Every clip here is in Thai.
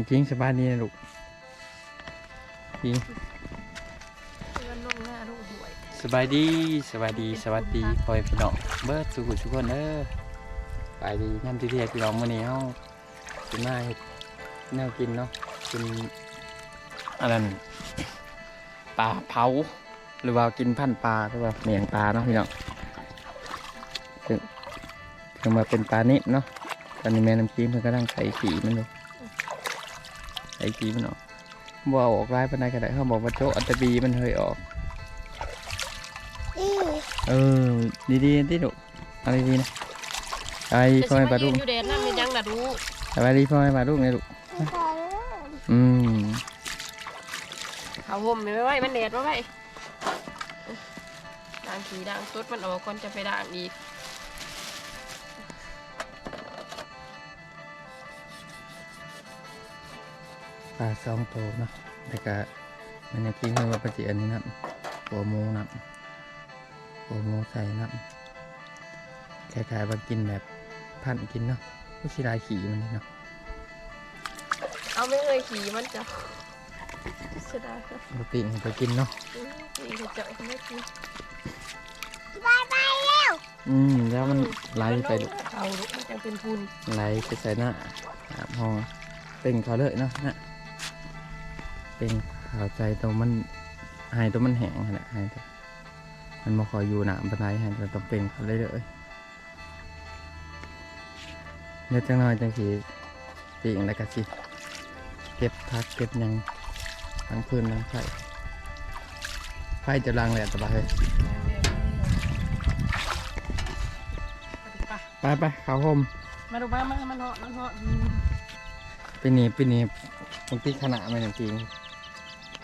น้องกิ้งสบายดีนะลูกกิ้งเพื่อนลงหน้าลูกหวยสบายดีสบายดีสวัสดีพ่อแม่พี่น้องเบิร์ดสุขุทุกคนเด้อสบายดีน้ำที่เทียกพี่น้องมื้อนี้เฮาสิมาเฮ็ดแนวกินเนาะกินอันนั้นปลาเผาหรือว่ากินพันปลาหรือว่าเมียงปลาเนาะพี่น้องถึงมาเป็นปลานิ่มเนาะตอนนี้แม่น้ำจิ้มเพิ่นกำลังใส่ขีมันอยู่ ใส่ขีมันออกบ่เอาออกลายปานใดก็ได้เขาบอกว่าโจอัตตบีมันเคยออกเออ ดีๆที่ดุเอาดีๆนะไปพ่อแม่ปลาลูกอยู่เดนนั่นเป็นยังน่ะดูไปดีพ่อแม่ปลาลูกไงลูกอืมเขาห่มไม่ไว้มันแดดไว้ไว้ด่างขีด่างสุดมันออกก่อนจะไปด่างอีก ปลาสองตัวเนาะแล้วก็มันจะกินเพื่อว่าปฏิอันนี้นะหัวหมูนะหัวหมูใส่นะคล้ายๆว่ากินแบบพันกินเนาะผู้ชิลายขี่มันนี่เนาะเอาไม่เคยขี่มันจะเสียดายนะปกติมันไปกินเนาะอืมขี่จะเจาะไม่กินอืมแล้วมันไหลไปลูกเอาลูกมันจะเป็นพุนไหลไปใส่หน้าหาห้องเป่งเขาเลยเนาะนะ เป่งขาวใจตัวมันหายตัวมันแห้งขนาดหายตัวมันมาคอยอยู่หนามปานไดหายตัวต้องเป่งเขาเลยเลยเดี๋ยวจังหน่อยจังสีปีงแล้วก็สิเก็บพักเก็บหยังทั้งพื้นทั้งไฟไฟจะรังแหละตะบะเฮ้ยไปไปเขาห่มมาดูบ้ามามันเหาะมันเหาะปีนี้ปีนี้บางทีขนาดไม่จริง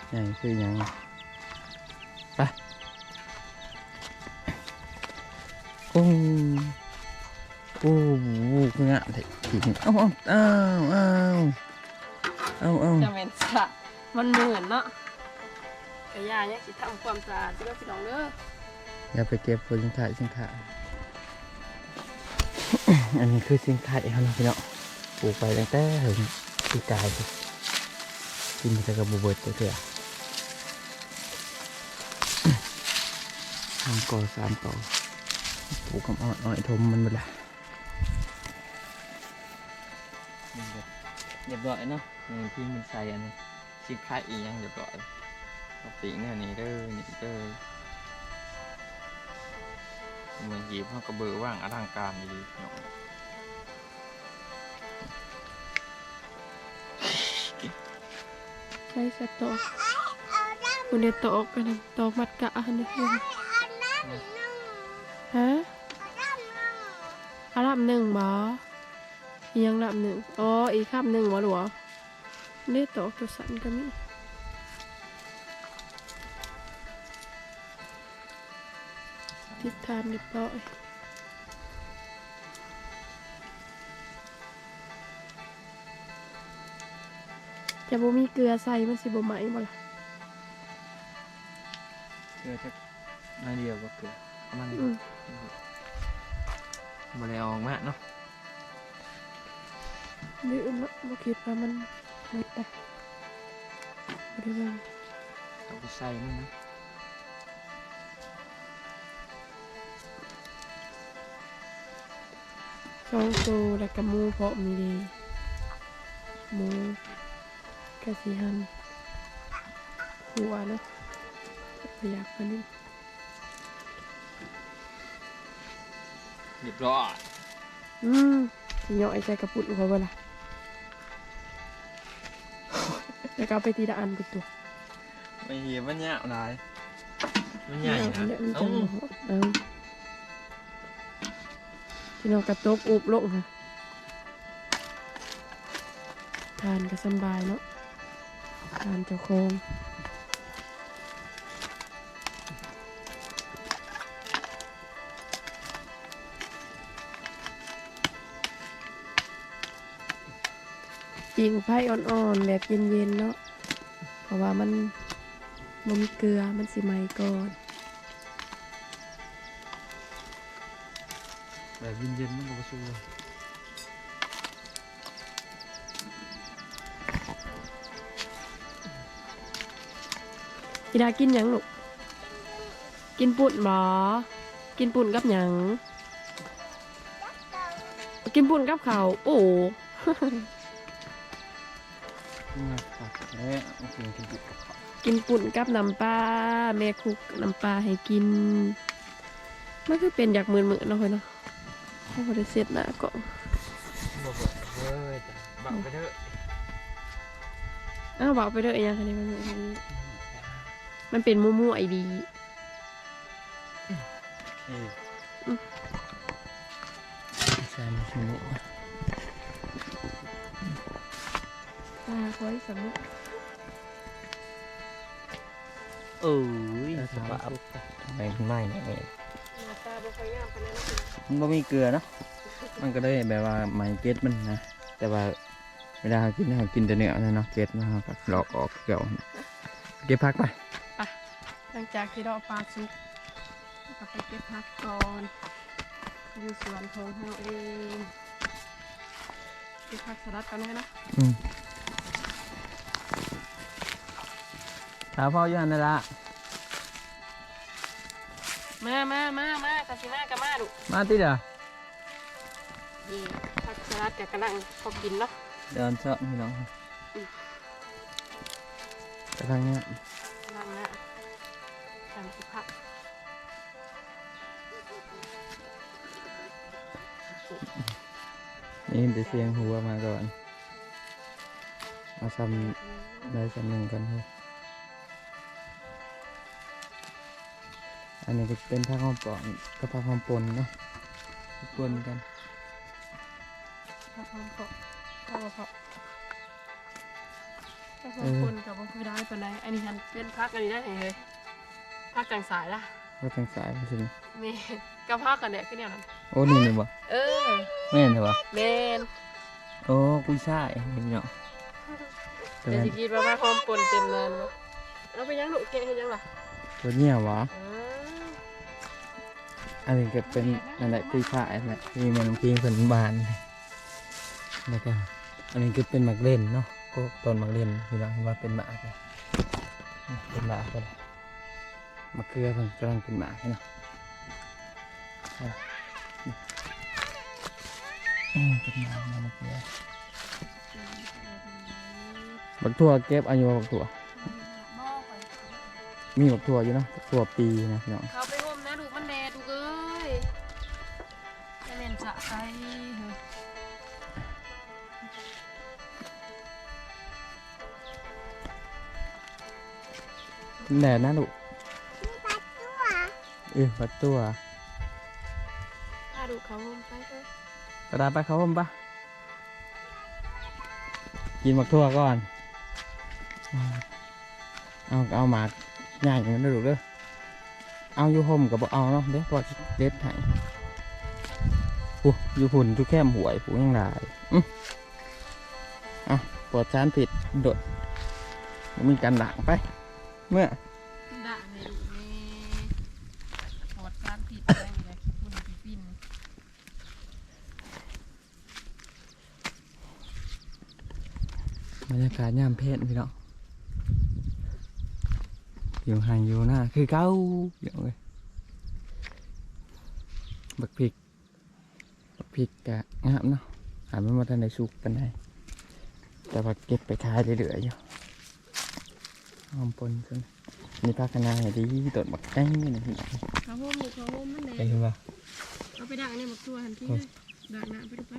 ใหญ่คือหยังไปโอ้โอ้โหคืองะเถอะจริงเอ้าเอ้าเอ้าเอ้าเอ้าจะเป็นสะมันเหมือนเนาะกระยาเนี่ยสิทำความสะอาดเพื่อพี่น้องเด้ออย่าไปเก็บผลสินค้าสินค้าอันนี้คือสินค้าเองนะพี่เนาะปลูกไปตั้งแต่ถึงปีกายเลยกินแต่กระบุเบิดตัวเถอะทำก่อสามต่อปลูกกับอ้อยอ้อยทมมันหมดละเรียบร้อยเนาะนี่ที่มันใส่อันนี้สินค้าอีกยังเรียบร้อยปกติเนี่ยนี่เด้อนี่เด้อเหมือนหยิบเขากระเบือว่างอลังการดีเนาะใช้สตอกคุณเดตอกกันนะตอกมัดกะอันนี้ ฮะอาลำหนึ่งบอีกยังลำหนึ่งอ๋ออีกคำหนึ่งบ่หรอเดตกตัวสันก็มีทิศทานเรียบร้อยจะบ่มีเกลือใส่มันสิบ่ไหมบ่ล่ะเกลือจะ น่าเดียวก็เกลือเอามันอืม มาเลยออกมาเนาะลืมละบ่คิดว่ามันหมดไปบ่ได้เบิ่งเอาไปใส่มันนะสองตัวแล้วก็หมูเพาะมีดีหมูกะสิหันหัวเนาะบ่อยากมานี่ เรียบร้อยอืมสิเหยาะไอ้ใจกระปุกหัวบ่ล่ะแล้วก็เอาไปทีละอันไปตัวไม่เหี้ยมันยาวหลายมันใหญ่เอานะเนี่ยมันเอ้าจะบ่เหาะเอาที่เรากระตกอุบลงค่ะทานก็สำบายเนาะทานเจ้าของ งไพอ่อนๆแบบเย็นๆเนาะ เพราะว่ามันมันมีเกลือมันสิไหมก่อนแบบเย็นๆมันก็สูเลยกีดากินยังลูก กินปุ่นหมอกินปุ่นกับยัง กินปุ่นกับเขา โอ้ ครับแล้วกินกินกินกินปุ่นกับน้ำปลาแม่คุกน้ำปลาให้กินมันคือเป็นอยากมืนมือเนาะเฮ้ยเนาะเขาบ่ได้เสร็จหน้ากล่องบ่บ่เฮ้ยจ้ะบักไปเถอะอ้าวบอกไปเด้ออีหยังคันนี้มันมันมันเป็นมั่วๆไอดีเอ้ยอืมใช่ไหม ตาคอยสำนึกเอ้ยสบายแบ่งไม่เนี่ยเอ้ยตาบ่ค่อยงามปานนั้นมันบ่มีเกลือเนาะ มันก็ได้แบบว่าไม้เก็ตมันนะ แต่ว่าเวลาเรากินเรากินแต่เนื้อนะเนาะเก็ตมันเราก็หลอกออกเกี่ยวเก็บพักไปหลังจากที่เราเอาปลาสุกก็ไปเก็บผักก่อนอยู่สวนของเราเองเก็บผักสลัดกันนะอืม ถามพ่ออยู่หันนั่นละมามามามาคาสิมากับมาดูมาติดอะดีผักสลัดกับกำลังพอกินเนาะเดินเสาะพี่น้องกำลังเนี้ยกำลังนะทำสิผักนี่แต่เสียงหัวมาก่อนเอาซ้ำได้ซ้ำหนึ่งกันเฮ้ย อันนี้ก็เป็นผ้าห้อมปอนกับผ้าห้อมปนเนาะปนกันผักหอมเปาะข้าวเปาะผักหอมปนกับบ่คือได้ปานใดอันนี้ฉันเป็นผักอันนี้ได้เลยผักกลางสายล่ะก็ทางสายไปสินี่กับผักกันเนี่ยคือเนี่ยนั่นโอ้นี่นี่บ่เออแม่นเหรอวะแมนโอ้กุ้ยช่ายพี่น้องแต่แต่ว่าสิกินว่าผักหอมปนเต็มเนินบ่เอาไปยังลูกแกะเฮ็ดยังล่ะตัวเนี้ยวะอ๋อ อันนี้ก็เป็นนั่นแหละกุ้ยช่ายนั่นแหละที่ม่น้องพิงเพิ่นบานแล้วก็อันนี้ก็เป็นหมากเล่นเนาะก็ต้นหมากเล่นพี่น้องว่าเป็นหมากเลยเป็นหมากก็ได้มะเขือเพิ่นกำลังเป็นหมากเนาะอืมเป็นหมากเนาะมะเขือบักถั่วเก็บอายุบักถั่วมีบักถั่วอยู่เนาะบักถั่วปีนะพี่น้องเขาไป จะเล่นสะใจเฮ้ยแดดนะลูกเออบักตัวถ้าดูเขาห่มไปเถอะกระดาษไปเขาผมปะกินหมักทั่วก่อน เอาเอาหมากง่ายอย่างนั้นนะลูกเด้อเอาอยู่ห่มกับบ่เอาเนาะเด้พอสิเด็ดให้ ปูอยู่หุ่นทุกแค่มหวยปูยังหลายอืออะปลอดสารผิดโดดบ่มีการด่างไป เมื่อด่าให้ดูนี่ปวดการผิดอะไรอย่างเงี้ยขี้ฝุ่นขี้ฟินบรรยากาศยามเพศพี่น้องอยู่ห่างอยู่หน้าคือเก้าเดี๋ยวเลยบักพริกบัก พริกกะงามเนาะหาไม่มาทันได้สุกกันไหนแต่ว่าเก็บไปขายเรื่อยๆอยู่หอมปนจนมีภาคนาให้ดีต้นบักแก้งนี่นะพี่น้องเขาห่มดูเขาห่มมันแดไปดดูว่าเอาไปด่างเนี่ยหมกตัวหันที่เลยด่างหน้าไปดูไป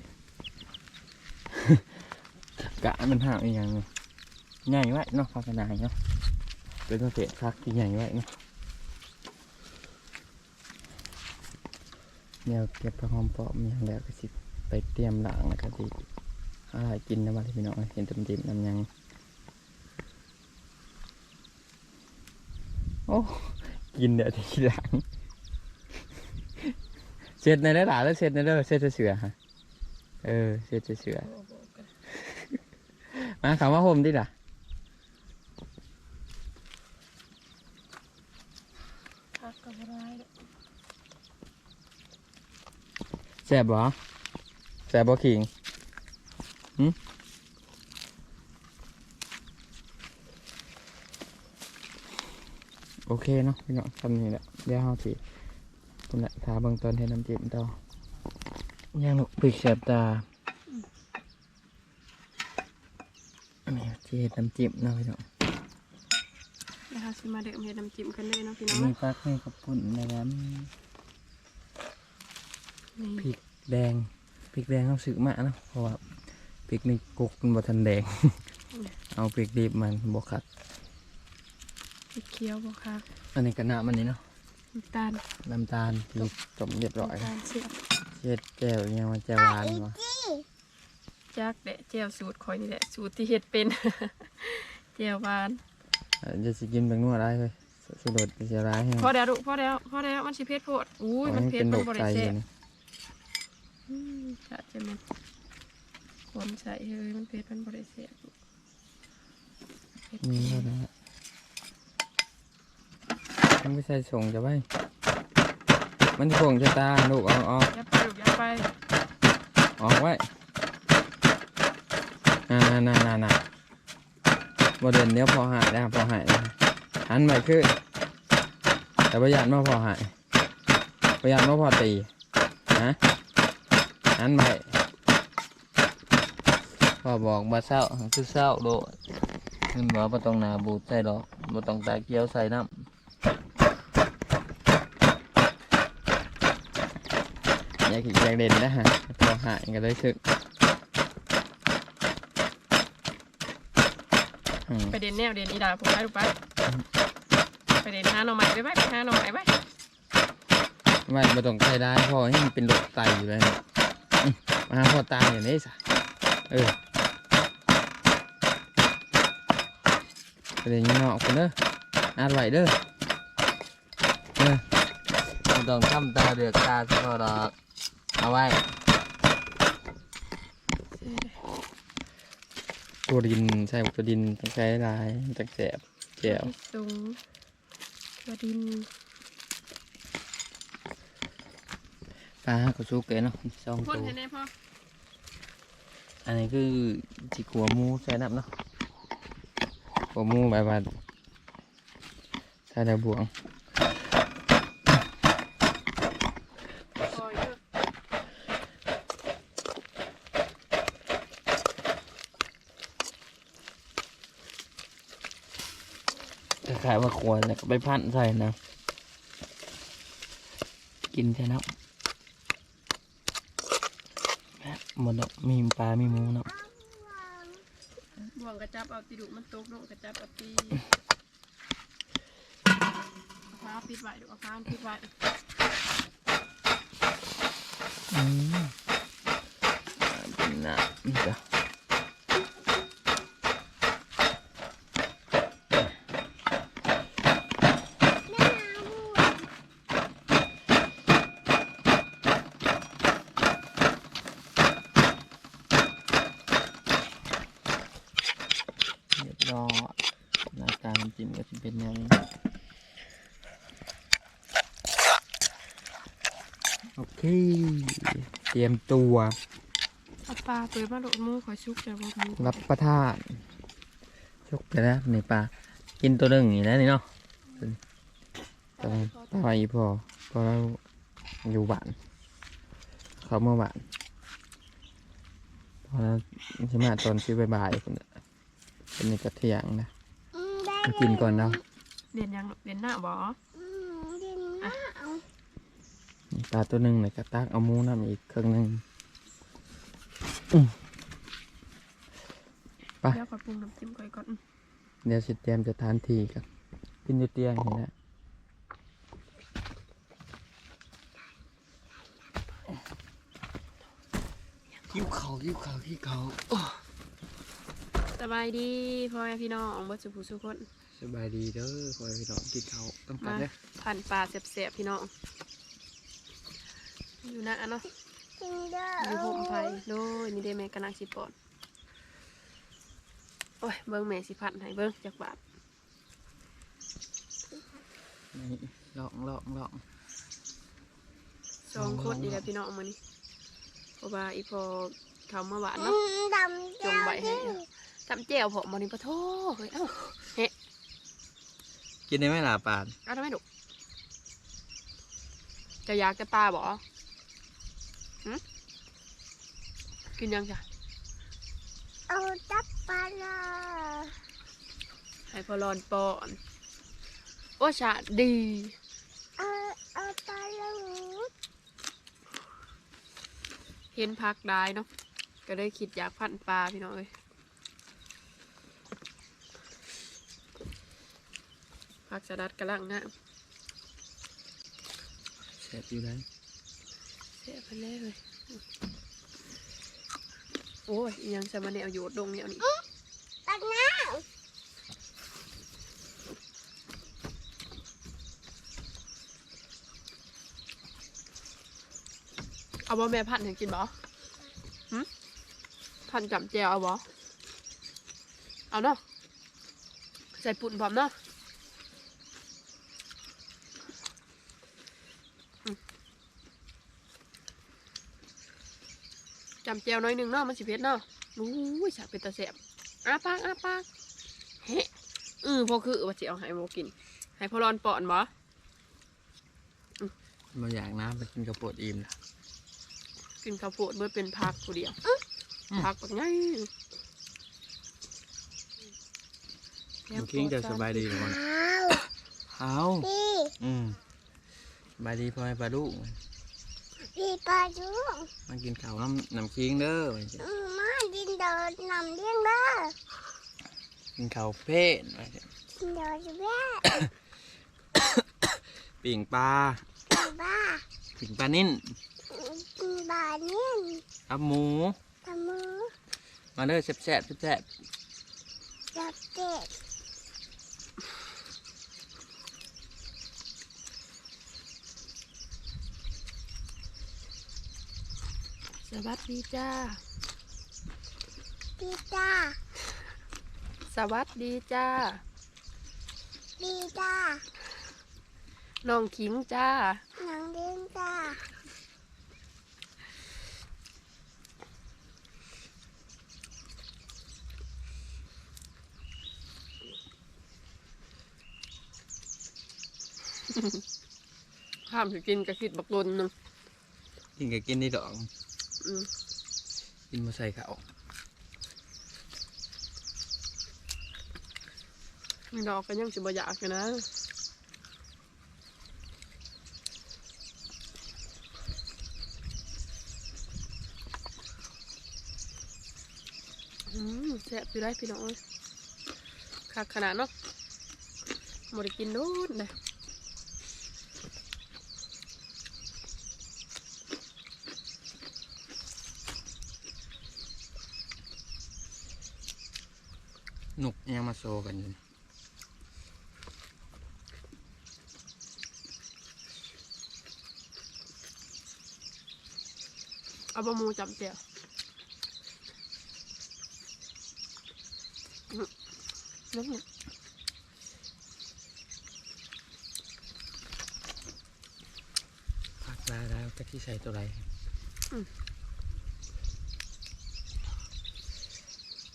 กะมันห่างอีกอย่างหนึงใหญ่ไว้เนาะภาคนาเนาะเป็นประเภทพักที่ใหญ่ไว้เนาะ เดี๋ยวเก็บผ้าหอมปลอมอย่างแล้วก็สิไปเตรียมหล้างแล้วก็สิอะไรกินนะบ้านพี่น้องเห็นเต็มเต็มน้ำยังโอ้กินเดี๋ยวที่หลังเสร็จในได้หลาแล้วเสร็จในเด้อเสร็จจะเสือฮะเออเสร็จจะเสือมาคำว่าโฮมดิล่ะ พักกับอะไรเด้อ แซ่บบ่แซ่บบ่ขิงหึโอเคเนาะพี่น้องทำนี่แหละเดี๋ยวเฮาสิคุณละทาเบื้องต้นให้น้ำจิ้มต่อย่างลูกปีกแสบตาอันนี้ที่เฮ็ดน้ำจิ้มเนาะพี่น้องนะคะสิมาเด็กเฮ็ดน้ำจิ้มกันเลยเนาะพี่น้องมีเนาะปักมีกระปุ่นนะครับ นี่พริกแดงพริกแดงเขาซื้อมาเนาะเพราะว่าพริกนี่กุกมันบ่ทันแดง เอาพริกดิบมันบ่คักพริกเขียวบ่ค่ะอันนี้ก็น้ำมันนี่เนาะน้ำตาลน้ำตาลที่ต้มเรียบร้อยน้ำตาลเสียบเช็ดแก้วเนี่ยมันจะหวานวะจักแดะแจ่วสูตรข่อยนี่แหละสูตรที่เฮ็ดเป็น แจ่วหวานเอ่อจะสิกินเป็นนัวได้เลยสุดดจะเสียร้ายให้พอแล้วลูกพอแล้วพอแล้วมันสิเผ็ดโพดอุ้ยมันเผ็ดเป็นมัโรนคบ่ไตได้อแซ่ยู่บนี่อืม กะจะมันคนใส่เฮ้ยมันเผ็ดมันบ่ได้แซ่บเผ็ดมีแล้วนะฮะมันไม่ใช่ส่งจะไปมันส่งจะตาลูกเอาออกอย่าไปลูกอย่าไปออกไว้น่าน่าน่าน่าโมเดลเนี้ยพอหายนะพอหายนะหันไปขึ้นแต่ประหยัดมาพอหายประหยัดมาพอตีฮะ หันไปพอบอกบ่เศร้าคือเศร้าโดดขึ้นบอกบ่ต้องหนาบูดใส่ดอกบ่ต้องตาเกียวใส่น้ำอยากอีกอยากเด่นนะฮะพอหายก็เลยถึกอืมไปเด่นแนวเด่นอีดาผมไปลูกไปไปเด่นหาหน่อไม้ไปไปไปหาหน่อไม้ไปไม่มาต้องใช้ได้เพอให้มันเป็นโรคไตอยู่แล้วเนี่ยอื้อ มาหาพ่อตายอย่างนี้สะเออประเด็นนี้เนาะคุณเด้ออ่านไหวเด้อเออไม่ต้องทำตาเดือกตาสะพอดอกเอาไว้ตัวดินใช่ตัวดินต้องใช้ลายตะแสบแก้วสูงตัวดิน ปลาก็ชุกเกเนาะสองพ่นตัว ให้แน่พ่ออันนี้คือจิกัวหมูใส่น้ำเนาะกัวหมูแบบว่าใส่ดาวบวงคอยเด้อคล้ายๆว่าขวดเนี่ยก็ไปพันใส่นะ กินใช่น้ำ หมดแล้วมีปลา มีหมูเนาะบ่วงกระจับเอาติดุมันตกลงกระจับเอาตีฟ้าปิดไว้ดูฟ้าปิดไว้อืมเป็นน้ำจ้ะเรียบร้อยหน้าตาน้ำจิ้มก็จะเป็นแนวนี้โอเค เต รียมตัวเอาปลาเปิดมาโดดหมูขอยชุกจะบ่หมูรับประทานชกไปแล้วนี่ปลากินตัวหนึ่งนี่นะนี่เนาะตอนตอนอีพอพอเราอยู่บ้านเขาเมื่อบ้านพอแล้วใช่ไหมาตอนซื้อบ่ายๆคนน่ะเป็นในกระเทียงนะก็กินก่อนเนาะเด่นยังเด่นหน้าบ่นี่ ปลาตัวหนึ่งเลยกระตักเอาหมูน้ำอีกเครื่องหนึ่งไปเดี๋ยวขอยปรุงน้ำจิ้มก่อยก่อนอืมเดี๋ยวสิเตรียมจะทานทีกันกินอยู่เตียงนี่นะคิ้วเขาคิ้วเขาคิ้วเขาสบายดีพ่อแม่พี่น้องเบิดสุขสุขคนสบายดีเด้อคอยพี่น้องกินเขาต้องกันมาเด้อผ่านปลาเสียบๆพี่น้อง อยู่นะเนาะอยู่ห่มไผ่โดยนี่ได้แม่กำลังสิปอนโอ้ยเบิ้งแม่สิพันให้เบิ้งจากบาทนี่ลองลองลองสองคนดีแหล้วพี่น้องมานี่เพราะว่าอีพอเขามาหวานเนาะจงไว้ให้ทำแจ่วผมมานี่ปะโทเฮ้ยเอ้าเฮะกินได้ไหมล่ะปานเอาทำไมดุจะอยากจะตาบ่หึ กินยังจ้ะเอาจับปลาลาให้พอรอนปอนโอ้ชาดีเอาเอาปลาลูกเห็นพักได้เนาะก็เลยคิดอยากพันปลาพี่น้องเอ้ยพักสลัดกระลังนะแซ่บอยู่ได้เสียไปเลยเลย โอ้ยอิหยังจะมาแนวโยดดงแนวนี้ตักน้เอาบ่แม่พันให้กินบ่หึพันจำแจวเอาบ่เอาเนาะใส่ปุ่นพร้อมเนาะ จำแจวน้อยหนึ่งเนาะมันสิเผ็ดเนาะอู้ยสาเป็นตาแสบอ้าปากอ้าปากเฮ้อือพอคือว่าสิเอาให้โมกิน ให้พอรอนปอนบ่มาอยากน้ำไปกินกระโปดอิ่มนะกินข้าวโพดเมื่อเป็นพักผู้เดียวอืมพักแบบไงน้ำคิงจะสบายดีหรือำมันเอาเอาพี่อืมสบายดีพ่อให้ปลาดุก พี่ปลาลูกมากินข้าวน้ำน้ำคิงเด้อว่าสิอืมมาดินเดินนำเลี้ยงเด้อกินข้าวเพ่นว่าสิดินเดินจะแม่ปิ่งปลาบ้าปิ่งปลานิ่นกินบาเนี่ยอับหมูทำมือมาเด้อแซ่บแซ่บแซ่บจับเด็ก สวัสดีจ้าพี่จ้า สวัสดีจ้าพี่จ้า น้องขิงจ้า หนังเลี้ยงจ้าห้ามสิกินกระคิดบักลนหนึงกินก็กินได้ดอกอืม กินมาใส่ข้าวมีดอกกันยังสิบอยากกันนะอืมแซ่บอยู่ได้พี่น้องคักขนาดเนาะบ่ได้กินโน้นเลย ยังมาโซกันอยู่นี่เอาบะหมูจำเจียวอื้อนั่นน่ะผักได้แล้วตะกี้ใส่ตัวไร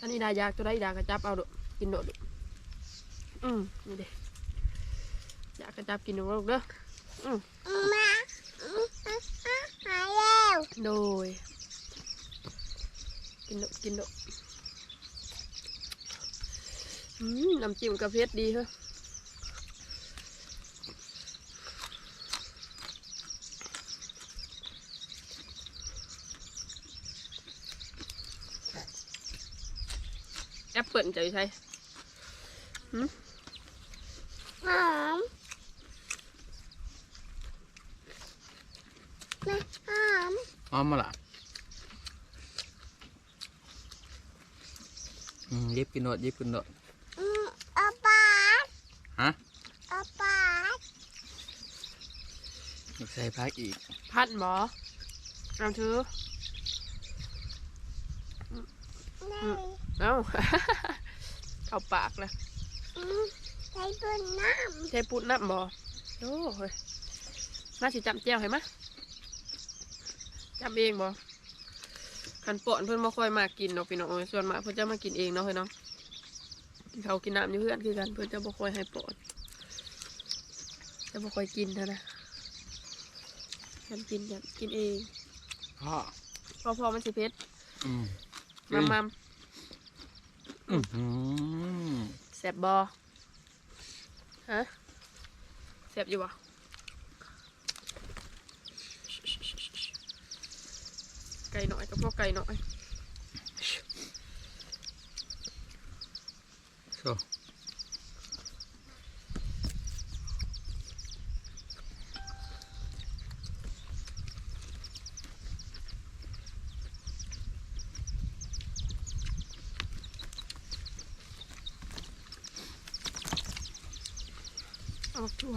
อันนี้ได้ยากตัวได้ยากกระจับเอาดุ กินโดดดุอืมนี่เด้อยากกระจับกินโดดลูกเด้อมาอืมอะอะหายแล้วโดยกินโดดกินโดดอืมน้ำจิ้มกระเพชรดีเหรอแอปเปิลจะอยู่ใช่ หอมไม่หอมอ้อมมาละอืมยิบกินโดดยิบกินโดดอืมเอาปลาฮะเอาปลาอยากใส่พักอีก พัดหมอเอาถือในเอ้าเข้าปากเลยอืมใช้บนน้ใช้ปุดน้ำบ่โอ้เฮ้ยมาสิจำแจ้วให้มะจำเองบ่คันปอนเพิ่นบ่ค่อยมากินเนาะพี่น้องเอ้ยส่วนมากเพิ่นจะมากินเองเนาะเฮ้ยเนาะกินเขาวกินน้ำอยู่เพื่อนคือกันเพิ่นจะบ่ค่อยให้ปอนำแต่บ่ค่อยกินเท่านะฉันกินฉันกินเองพ่อพอพอมันสิเผ็ดอืมมัมมัมอือหือแซ่บบ่ ฮะแซ่บอยู่บ่ไก่หน่อยกับพวกไก่หน่อย ตัว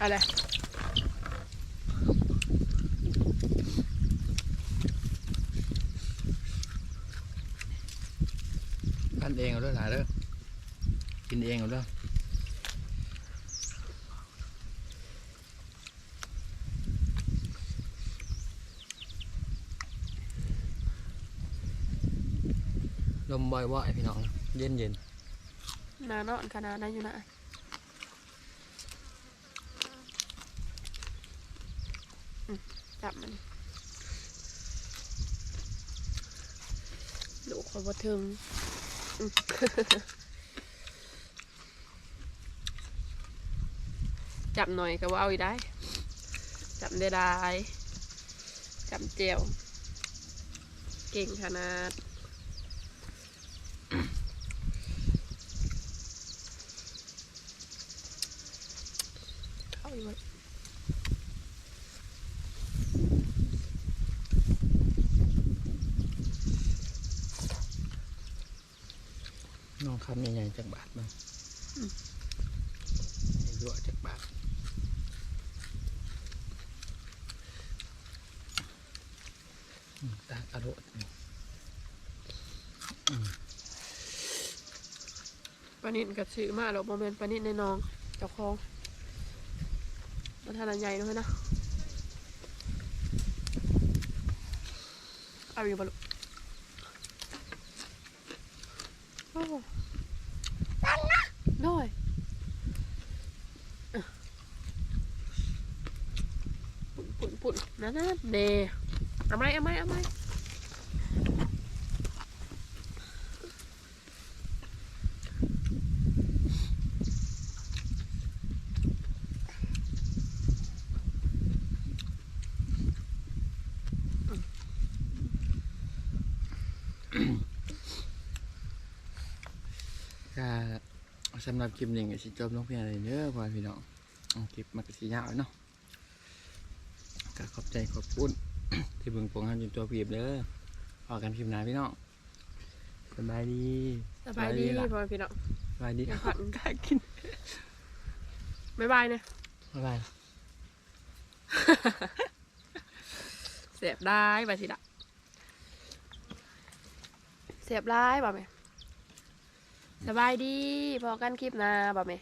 อะไรปั้นเองเอาด้วยหลานเด้อกินเองเอาเด้อลมบ่อยๆพี่น้อง เย็นเย็น นานอนขนาดนั้นอยู่นะจับมันลูกคนบ่ถึงอืมจับหน่อยก็ว่าเอาอีได้ จับได้ได้จับเจียว เก่งขนาด เข้าอีกแล้ว น้องคำใหญ่ๆจากบาทมั้งยั่วจากบาทอืม ตากระโดดนี่ปลานินกับซื้อมาเราโมเมนปลานินในหนองเจ้าของมันทานอันใหญ่ด้วยนะเอาอยู่บลูกโอ้น้อยอะปุ่นปุ่นปุ่นนั่นนั่นเน่ เอาไหมเอาไหมก็สำหรับคลิปนี้ก็สิจบลงเพียงอะไรเด้อพ่อพี่น้องคลิปมันก็สิยาวเนาะก็ขอบใจขอบคุณ ที่เบิ่งปงหันจนตัวพีบเด้อพอกันคลิปหน้าพี่น้องสบายดีสบายดีล่ะพ่อแม่พี่น้องสบายดีอย่าขัดกล้ากินบ๊ายบายเนี่ยบ๊ายบายเสียบได้ไปสิละเสียบได้บ่แม่สบายดีพอกันคลิปหน้าบ่แม่